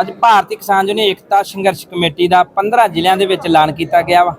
ਅੱਜ ਭਾਰਤੀ ਕਿਸਾਨ ਯੂਨੀਅਨ ਏਕਤਾ ਸੰਘਰਸ਼ ਕਮੇਟੀ ਦਾ 15 ਜ਼ਿਲ੍ਹਿਆਂ ਦੇ ਵਿੱਚ ਐਲਾਨ ਕੀਤਾ ਗਿਆ ਵਾ।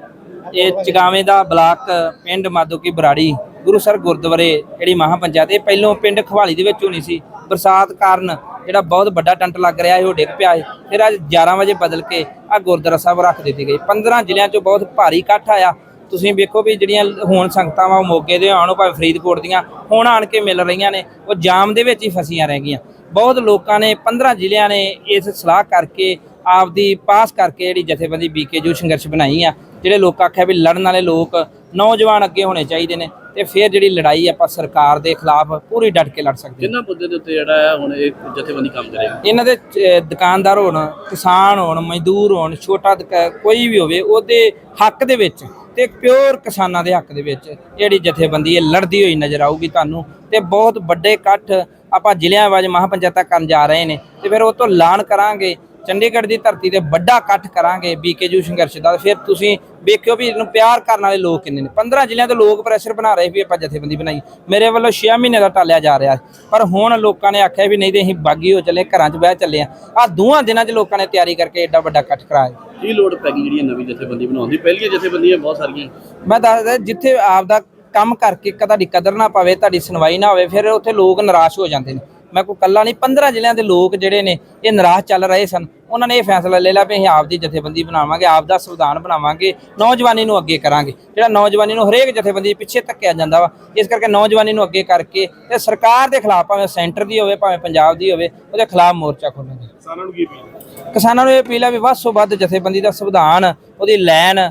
ਇਹ ਚਗਾਵੇਂ ਦਾ ਬਲਾਕ ਪਿੰਡ ਮਾਦੋਕੀ ਬਰਾੜੀ ਗੁਰੂਸਰ ਗੁਰਦੁਆਰੇ ਜਿਹੜੀ ਮਹਾ ਪੰਚਾਇਤ ਇਹ ਪਹਿਲੋਂ ਪਿੰਡ ਖਵਾਲੀ ਦੇ ਵਿੱਚ ਹੋਣੀ ਸੀ। ਬਰਸਾਤ ਕਾਰਨ ਜਿਹੜਾ ਬਹੁਤ ਵੱਡਾ ਟੰਟ ਲੱਗ ਰਿਹਾ ਹੈ ਉਹ ਡਿੱਗ ਪਿਆ ਸੀ। ਫਿਰ ਅੱਜ 11 ਵਜੇ ਬਦਲ ਕੇ ਆ ਗੁਰਦੁਆਰਾ ਸਾਹਿਬ ਰੱਖ ਦਿੱਤੀ ਗਈ। 15 ਜ਼ਿਲ੍ਹਿਆਂ ਚੋਂ ਬਹੁਤ ਭਾਰੀ ਇਕੱਠ ਆਇਆ। ਤੁਸੀਂ ਵੇਖੋ ਵੀ ਜਿਹੜੀਆਂ ਹੁਣ ਸੰਗਤਾਂ ਵਾ, ਉਹ ਮੋਗੇ ਦੇ ਆਉਣ ਭਾਵੇਂ ਫਰੀਦਕੋਟ ਦੀਆਂ, ਹੁਣ ਆਣ ਕੇ ਮਿਲ ਰਹੀਆਂ ਨੇ, ਉਹ ਜਾਮ ਦੇ ਵਿੱਚ ਹੀ ਫਸੀਆਂ ਰਹਿ ਗਈਆਂ। ਬਹੁਤ ਲੋਕਾਂ ਨੇ 15 ਜ਼ਿਲ੍ਹਿਆਂ ਨੇ ਇਸ ਸਲਾਹ ਕਰਕੇ ਆਪਦੀ ਪਾਸ ਕਰਕੇ ਜਿਹੜੀ ਜਥੇਬੰਦੀ ਬੀਕੇਯੂ ਸੰਘਰਸ਼ ਬਣਾਈ ਆ ਜਿਹੜੇ ਲੋਕ ਆਖਿਆ ਵੀ ਲੜਨ ਵਾਲੇ ਲੋਕ ਨੌਜਵਾਨ ਅੱਗੇ ਹੋਣੇ ਚਾਹੀਦੇ ਨੇ ਤੇ ਫਿਰ ਜਿਹੜੀ ਲੜਾਈ ਆਪਾਂ ਸਰਕਾਰ ਦੇ ਖਿਲਾਫ ਪੂਰੀ ਡਟ ਕੇ ਲੜ ਸਕਦੇ ਕਿੰਨਾ ਮੁੱਦੇ ਦੇ ਉੱਤੇ ਜਿਹੜਾ ਹੁਣ ਇਹ ਜਥੇਬੰਦੀ ਕੰਮ ਕਰੇਗੀ ਇਹਨਾਂ ਦੇ ਦੁਕਾਨਦਾਰ ਹੋਣ ਕਿਸਾਨ ਹੋਣ ਮਜ਼ਦੂਰ ਹੋਣ ਛੋਟਾ ਕੋਈ ਵੀ ਹੋਵੇ ਉਹਦੇ ਹੱਕ ਦੇ ਵਿੱਚ ਤੇ ਪਿਓਰ ਕਿਸਾਨਾਂ ਦੇ ਹੱਕ ਦੇ ਵਿੱਚ ਜਿਹੜੀ ਜਥੇਬੰਦੀ ਇਹ ਲੜਦੀ ਹੋਈ ਨਜ਼ਰ ਆਊਗੀ ਤੁਹਾਨੂੰ ਤੇ ਬਹੁਤ ਵੱਡੇ ਇਕੱਠ ਆਪਾਂ ਜ਼ਿਲ੍ਹਿਆਂ ਵਾਜ ਮਹਾਪੰਚਾਇਤਾਂ ਕਰਨ ਜਾ ਰਹੇ ਨੇ ਤੇ ਫਿਰ ਉਹ ਤੋਂ ਐਲਾਨ ਕਰਾਂਗੇ ਚੰਡੀਗੜ੍ਹ ਦੀ ਧਰਤੀ ਤੇ ਵੱਡਾ ਇਕੱਠ ਕਰਾਂਗੇ ਬੀਕੇਯੂ ਸੰਘਰਸ਼ ਦਾ ਫਿਰ ਤੁਸੀਂ ਵੇਖਿਓ ਵੀ ਇਹਨੂੰ ਪਿਆਰ ਕਰਨ ਵਾਲੇ ਲੋਕ ਕਿੰਨੇ ਨੇ। 15 ਜ਼ਿਲ੍ਹਿਆਂ ਤੋਂ ਲੋਕ ਪ੍ਰੈਸ਼ਰ ਬਣਾ ਰਹੇ ਵੀ ਆਪਾਂ ਜਥੇਬੰਦੀ ਬਣਾਈ। ਮੇਰੇ ਵੱਲੋਂ 6 ਮਹੀਨੇ ਦਾ ਟਾਲਿਆ ਜਾ ਰਿਹਾ ਪਰ ਹੁਣ ਲੋਕਾਂ ਨੇ ਆਖਿਆ ਵੀ ਨਹੀਂ ਤੇ ਅਸੀਂ ਬਾਗੀ ਹੋ ਚੱਲੇ ਘਰਾਂ 'ਚ ਬਹਿ ਚੱਲੇ ਆ ਆ ਦੋਹਾਂ ਦਿਨਾਂ 'ਚ ਲੋਕਾਂ ਨੇ ਤਿਆਰੀ ਕਰਕੇ ਐਡਾ ਵੱਡਾ ਇਕੱਠ ਕਰਾਇਆ ਕੀ ਲੋੜ ਪੈ ਗਈ ਜਿਹੜੀ ਨਵੀਂ ਜਥੇਬੰਦੀ ਬਣਾਉਣ ਦੀ? ਪਹਿਲੀਆਂ ਜਥੇਬੰਦੀਆਂ ਬਹੁਤ ਸਾਰੀਆਂ ਮੈਂ ਦੱਸਦਾ ਜਿੱਥੇ ਆਪ ਦਾ ਕੰਮ ਕਰਕੇ ਤੁਹਾਡੀ ਕਦਰ ਨਾ ਪਵੇ ਤੁਹਾਡੀ ਸੁਣਵਾਈ ਨਾ ਹੋਵੇ ਫਿਰ ਉੱਥੇ ਲੋਕ ਨਿਰਾਸ਼ ਹੋ ਜਾਂਦੇ ਨੇ। ਮੈਂ ਕੋਈ ਕੱਲਾ ਨਹੀਂ 15 ਜ਼ਿਲ੍ਹਿਆਂ ਦੇ ਲੋਕ ਜਿਹੜੇ ਨੇ ਇਹ ਨਿਰਾਸ਼ ਚੱਲ ਰਹੇ ਸਨ। ਉਹਨਾਂ ਨੇ ਇਹ ਫੈਸਲਾ ਲੈ ਲਿਆ ਵੀ ਅਸੀਂ ਆਪ ਦੀ ਜਥੇਬੰਦੀ ਬਣਾਵਾਂਗੇ ਆਪ ਦਾ ਸੰਵਿਧਾਨ ਬਣਾਵਾਂਗੇ ਨੌਜਵਾਨੀ ਨੂੰ ਅੱਗੇ ਕਰਾਂਗੇ। ਜਿਹੜਾ ਨੌਜਵਾਨੀ ਨੂੰ ਹਰੇਕ ਜਥੇਬੰਦੀ ਪਿੱਛੇ ਧੱਕਿਆ ਜਾਂਦਾ ਵਾ ਇਸ ਕਰਕੇ ਨੌਜਵਾਨੀ ਨੂੰ ਅੱਗੇ ਕਰਕੇ ਤੇ ਸਰਕਾਰ ਦੇ ਖਿਲਾਫ ਭਾਵੇਂ ਸੈਂਟਰ ਦੀ ਹੋਵੇ ਭਾਵੇਂ ਪੰਜਾਬ ਦੀ ਹੋਵੇ ਉਹਦੇ ਖਿਲਾਫ ਮੋਰਚਾ ਖੋਲਾਂਗੇ ਕਿਸਾਨਾਂ ਨੂੰ ਕੀ ਅਪੀਲ ਕਿਸਾਨਾਂ ਨੂੰ ਇਹ ਅਪੀਲ ਆ ਵੀ ਵੱਧ ਤੋਂ ਵੱਧ ਜਥੇਬੰਦੀ ਦਾ ਸੰਵਿਧਾਨ ਉਹਦੀ ਦੇ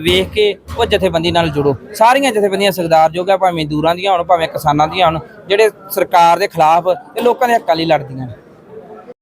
ਵੇਖ ਕੇ ਉਹ ਜਥੇਬੰਦੀ ਨਾਲ ਜੁੜੋ। ਸਾਰੀਆਂ ਜਥੇਬੰਦੀਆਂ ਸਰਦਾਰ ਜੋਗਾ ਭਾਵੇਂ ਦੂਰਾਂ ਦੀਆਂ ਹੋਣ, ਭਾਵੇਂ ਕਿਸਾਨਾਂ ਦੀਆਂ ਹੋਣ, ਜਿਹੜੇ ਸਰਕਾਰ ਦੇ ਖਿਲਾਫ ਤੇ ਲੋਕਾਂ ਦੇ ਹੱਕਾਂ ਲਈ ਲੜਦੀਆਂ ਨੇ।